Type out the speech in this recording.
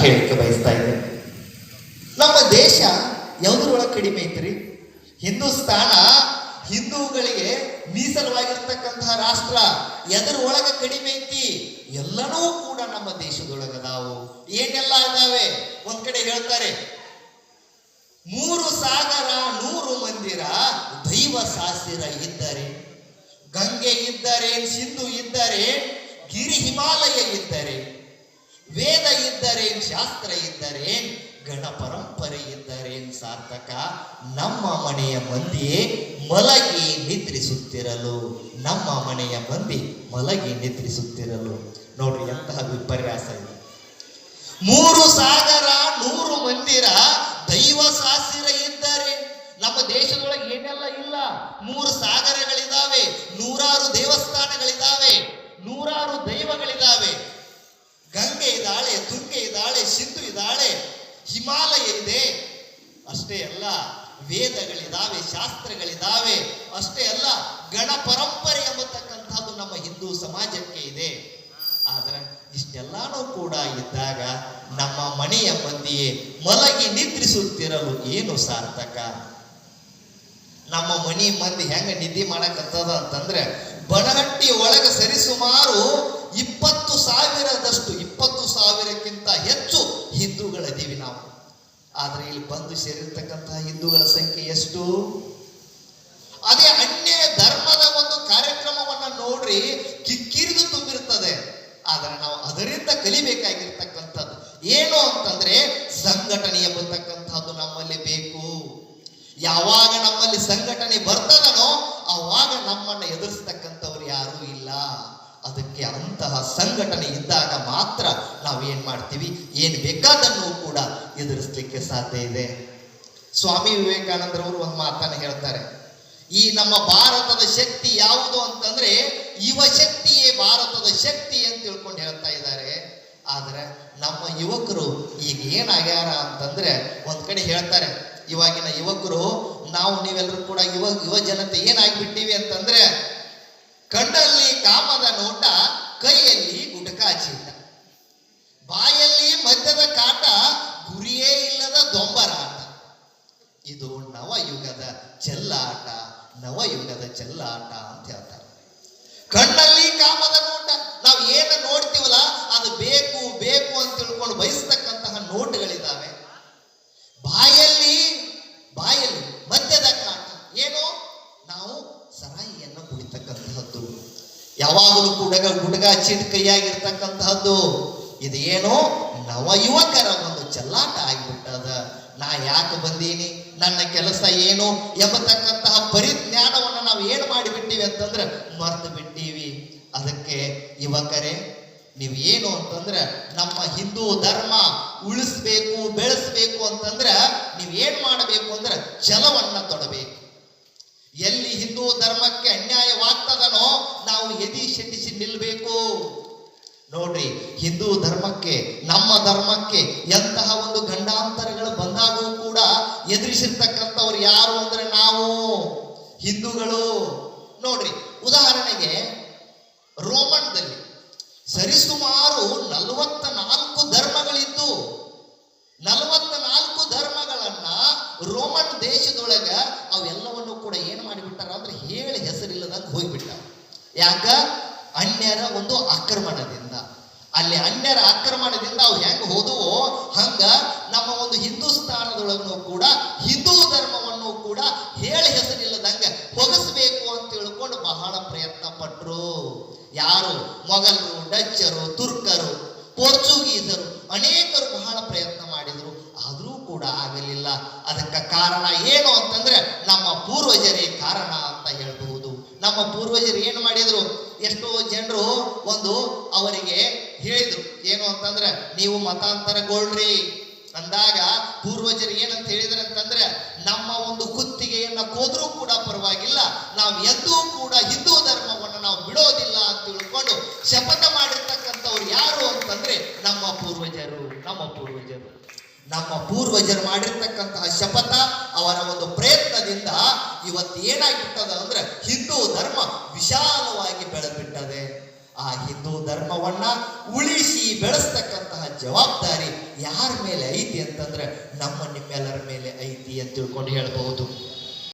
ಹೇಳಿಕೆ ಬಯಸ್ತಾ ಇದೆ ನಮ್ಮ ದೇಶ ಯಾವುದ್ರೊಳಗೆ ಕಡಿಮೆ ಐತ್ರಿ? ಹಿಂದೂಸ್ತಾನ ಹಿಂದೂಗಳಿಗೆ ಮೀಸಲವಾಗಿರ್ತಕ್ಕಂತಹ ರಾಷ್ಟ್ರ ಎದರ ಒಳಗೆ ಕಡಿಮೆ ಐತಿ. ಎಲ್ಲನೂ ಕೂಡ ನಮ್ಮ ದೇಶದೊಳಗದಾವು. ಏನೆಲ್ಲ ಇದಾವೆ? ಒಂದ್ ಕಡೆ ಹೇಳ್ತಾರೆ, ಮೂರು ಸಾಗರ, ನೂರು ಮಂದಿರ ದೈವ ಸಾಸಿರ ಇದ್ದಾರೆ, ಗಂಗೆ ಇದ್ದಾರೆ, ಸಿಂಧು ಇದ್ದಾರೆ, ಗಿರಿ ಹಿಮಾಲಯ ಇದ್ದರೆ ಶಾಸ್ತ್ರ ಇದ್ದರೆ ಗಣ ಪರಂಪರೆ ಇದ್ದರೆ ಸಾರ್ಥಕ. ನಮ್ಮ ಮನೆಯ ಮಂದಿ ಮಲಗಿ ನಿದ್ರಿಸುತ್ತಿರಲು. ನಮ್ಮ ಮನೆಯ ಮಂದಿ ಮಲಗಿ ನಿದ್ರಿಸುತ್ತಿರಲು. ನೋಡ್ರಿ ಎಂತಹ ವಿಪರ್ಯಾಸ ಇದೆ. ಮೂರು ಸಾಗರ, ನೂರು ಮಂದಿರ ದೈವ ಸಾಸಿರ ಇದ್ದಾರೆ ನಮ್ಮ ದೇಶದೊಳಗೆ ಏನೆಲ್ಲ ಇಲ್ಲ? ಮೂರು ಸಾಗರಗಳಿದಾವೆ, ನೂರಾರು ದೇವಸ್ಥಾನಗಳಿದ್ದಾವೆ ನೂರಾರು ದೈವಗಳಿದಾವೆ. ಇದ್ದಾಳೆ ಹಿಮಾಲಯ ಇದೆ ಅಷ್ಟೇ ಅಲ್ಲ, ವೇದಗಳಿದಾವೆ, ಶಾಸ್ತ್ರಗಳಿದಾವೆ, ಅಷ್ಟೇ ಅಲ್ಲ ಗಣ ಪರಂಪರೆ ಎಂಬತಕ್ಕಂಥದ್ದು ನಮ್ಮ ಹಿಂದೂ ಸಮಾಜಕ್ಕೆ ಇದೆ. ಆದ್ರೆ ಇಷ್ಟೆಲ್ಲಾನು ಕೂಡ ಇದ್ದಾಗ ನಮ್ಮ ಮನೆಯ ಮಂದಿಯೇ ಮಲಗಿ ನಿದ್ರಿಸುತ್ತಿರಲು ಏನು ಸಾರ್ಥಕ? ನಮ್ಮ ಮನಿ ಮಂದಿ ಹೆಂಗ ನಿದ್ದೆ ಮಾಡಕತ್ತದ ಅಂತಂದ್ರೆ ಬನಹಟ್ಟಿ ಒಳಗ ಸರಿಸುಮಾರು ಆದ್ರೆ ಇಲ್ಲಿ ಬಂದು ಸೇರಿರ್ತಕ್ಕಂತಹ ಹಿಂದೂಗಳ ಸಂಖ್ಯೆ ಎಷ್ಟು? ಅದೇ ಅನ್ಯ ಧರ್ಮದ ಒಂದು ಕಾರ್ಯಕ್ರಮವನ್ನ ನೋಡ್ರಿ ಕಿಕ್ಕಿರಿದು ತುಂಬಿರ್ತದೆ ಆದರೆ ನಾವು ಅದರಿಂದ ಕಲಿಬೇಕಾಗಿರ್ತಕ್ಕಂಥದ್ದು ಏನು ಅಂತಂದ್ರೆ ಸಂಘಟನೆ ಎಂಬತಕ್ಕಂಥದ್ದು ನಮ್ಮಲ್ಲಿ ಬೇಕು. ಯಾವಾಗ ನಮ್ಮಲ್ಲಿ ಸಂಘಟನೆ ಬರ್ತದನೋ ಅವಾಗ ನಮ್ಮನ್ನು ಇಲ್ಲ ಅದಕ್ಕೆ ಅಂತಹ ಸಂಘಟನೆ ಇದ್ದಾಗ ಮಾತ್ರ ನಾವು ಏನ್ ಮಾಡ್ತೀವಿ? ಏನ್ ಬೇಕಾದನ್ನು ಕೂಡ ಎದುರಿಸಲಿಕ್ಕೆ ಸಾಧ್ಯ ಇದೆ. ಸ್ವಾಮಿ ವಿವೇಕಾನಂದರವರು ಒಂದು ಮಾತನ್ನು ಹೇಳ್ತಾರೆ. ಈ ನಮ್ಮ ಭಾರತದ ಶಕ್ತಿ ಯಾವುದು ಅಂತಂದ್ರೆ ಯುವ ಶಕ್ತಿಯೇ ಭಾರತದ ಶಕ್ತಿ ಅಂತ ತಿಳ್ಕೊಂಡು ಹೇಳ್ತಾ ಇದ್ದಾರೆ. ಆದ್ರೆ ನಮ್ಮ ಯುವಕರು ಈಗ ಏನಾಗ್ಯಾರ ಅಂತಂದ್ರೆ ಒಂದ್ ಕಡೆ ಹೇಳ್ತಾರೆ. ಇವಾಗಿನ ಯುವಕರು ನಾವು ನೀವೆಲ್ಲರೂ ಕೂಡ ಯುವ ಯುವ ಜನತೆ ಏನಾಗ್ಬಿಟ್ಟಿವಿ ಅಂತಂದ್ರೆ ಕಣ್ಣಲ್ಲಿ ಕಾಮದ ನೋಟ ಕೈಯಲ್ಲಿ ಗುಟಕ ಚೀಟ ಬಾಯಲ್ಲಿ ಮದ್ಯದ ಕಾಟ ಗುರಿಯೇ ಇಲ್ಲದ ದೊಂಬರಾಟ ಇದು ನವಯುಗದ ಚೆಲ್ಲಾಟ ನವಯುಗದ ಚೆಲ್ಲಾಟ ಅಂತ ಹೇಳ್ತಾರೆ. ಕಣ್ಣಲ್ಲಿ ಕಾಮದ ನೋಟ, ನಾವು ಏನು ನೋಡ್ತೀವಲ್ಲ, ಅದು ಬೇಕು ಬೇಕು ಅಂತ ತಿಳ್ಕೊಂಡು ಬಯಸ್ತಕ್ಕಂತಹ ನೋಟುಗಳಿದ್ದಾವೆ. ಬಾಯಲ್ಲಿ ಬಾಯಲ್ಲಿ, ಮದ್ಯದ ಕಾಟ, ಏನು ನಾವು ಸರಾಯಿಯನ್ನು ಕುಡಿತಕ್ಕಂತಹದ್ದು. ಯಾವಾಗಲೂ ಗುಡಗ ಗುಡಗ ಚೀಟ್ ಕೈಯಾಗಿರ್ತಕ್ಕಂತಹದ್ದು ಇದೇನೋ ನವಯುವಕರ ಒಂದು ಚೆಲ್ಲಾಟ ಆಗಿಬಿಟ್ಟದ. ನಾ ಯಾಕೆ ಬಂದೀನಿ? ನನ್ನ ಕೆಲಸ ಏನು ಎಂಬತಕ್ಕಂತಹ ಪರಿಜ್ಞಾನವನ್ನು ನಾವು ಏನು ಮಾಡಿಬಿಟ್ಟಿವಿ ಅಂತಂದ್ರೆ ಮರ್ತು ಬಿಟ್ಟೀವಿ. ಅದಕ್ಕೆ ಯುವಕರೇ, ನೀವು ಏನು ಅಂತಂದ್ರೆ ನಮ್ಮ ಹಿಂದೂ ಧರ್ಮ ಉಳಿಸ್ಬೇಕು, ಬೆಳೆಸ್ಬೇಕು ಅಂತಂದ್ರೆ ನೀವು ಏನ್ ಮಾಡಬೇಕು ಅಂದ್ರೆ ಛಲವನ್ನ ತೊಡಬೇಕು. ಎಲ್ಲಿ ಹಿಂದೂ ಧರ್ಮಕ್ಕೆ ಅನ್ಯಾಯವಾಗ್ತದನೋ ನಾವು ಎದಿ ಶಟಿಸಿ ನಿಲ್ಬೇಕು. ನೋಡ್ರಿ, ಹಿಂದೂ ಧರ್ಮಕ್ಕೆ, ನಮ್ಮ ಧರ್ಮಕ್ಕೆ ಹಿಂದೂಗಳು ನೋಡ್ರಿ, ಉದಾಹರಣೆಗೆ ರೋಮನ್ದಲ್ಲಿ ಸರಿಸುಮಾರು ನಲವತ್ತ ನಾಲ್ಕು ಧರ್ಮಗಳಿದ್ದು ನಲವತ್ತ ನಾಲ್ಕು ಧರ್ಮಗಳನ್ನ ರೋಮನ್ ದೇಶದೊಳಗ ಅವೆಲ್ಲವನ್ನು ಕೂಡ ಏನು ಮಾಡಿಬಿಟ್ಟಾರ ಅಂದ್ರೆ ಹೇಳಿ ಹೆಸರಿಲ್ಲದಾಗ ಹೋಗ್ಬಿಟ್ಟ ಯಾಕ? ಅನ್ಯರ ಒಂದು ಆಕ್ರಮಣದಿಂದ. ಅಲ್ಲಿ ಅನ್ಯರ ಆಕ್ರಮಣದಿಂದ ಅವು ಹೆಂಗ್ ಹೋದವೋ, ಹಂಗ ನಮ್ಮ ಒಂದು ಹಿಂದೂಸ್ತಾನದೊಳಗೂ ಕೂಡ ಹಿಂದೂ ಧರ್ಮವನ್ನು ಕೂಡ ಹೇಳಿ ಹೆಸರಿಲ್ಲದಂಗ ಹೊಗಸಬೇಕು ಅಂತ ತಿಳ್ಕೊಂಡು ಬಹಳ ಪ್ರಯತ್ನ ಪಟ್ಟರು ಯಾರು? ಮೊಘಲರು, ಡಚ್ಚರು, ತುರ್ಕರು, ಪೋರ್ಚುಗೀಸರು ಅನೇಕರು ಬಹಳ ಪ್ರಯತ್ನ ಮಾಡಿದ್ರು. ಆದರೂ ಕೂಡ ಆಗಲಿಲ್ಲ. ಅದಕ್ಕೆ ಕಾರಣ ಏನು ಅಂತಂದ್ರೆ ನಮ್ಮ ಪೂರ್ವಜರೇ ಕಾರಣ ಅಂತ ಹೇಳಬಹುದು. ನಮ್ಮ ಪೂರ್ವಜರು ಏನು ಮಾಡಿದ್ರು? ಎಷ್ಟೋ ಜನರು ಒಂದು ಅವರಿಗೆ ಹೇಳಿದ್ರು. ಏನು ಅಂತಂದ್ರೆ, ನೀವು ಮತಾಂತರಗೊಳ್ರಿ. ಅಂದಾಗ ಪೂರ್ವಜರು ಏನಂತ ಹೇಳಿದ್ರು ಶಪಥ ಮಾಡಿರ್ತಕ್ಕಂಥವ್ರು ಯಾರು ಅಂತಂದ್ರೆ ನಮ್ಮ ಪೂರ್ವಜರು ನಮ್ಮ ಪೂರ್ವಜರು. ನಮ್ಮ ಪೂರ್ವಜರು ಮಾಡಿರ್ತಕ್ಕಂತಹ ಶಪಥ ಅವರ ಒಂದು ಪ್ರಯತ್ನದಿಂದ ಇವತ್ತು ಏನಾಗಿರ್ತದ ಅಂದ್ರೆ ಹಿಂದೂ ಧರ್ಮ ವಿಶಾಲವಾಗಿ ಬೆಳೆದ್ಬಿಟ್ಟದೆ. ಆ ಹಿಂದೂ ಧರ್ಮವನ್ನ ಉಳಿಸಿ ಬೆಳೆಸ್ತಕ್ಕಂತಹ ಜವಾಬ್ದಾರಿ ಯಾರ ಮೇಲೆ ಐತಿ ಅಂತಂದ್ರೆ ನಮ್ಮ ನಿಮ್ಮೆಲ್ಲರ ಮೇಲೆ ಐತಿ ಅಂತ ತಿಳ್ಕೊಂಡು ಹೇಳಬಹುದು.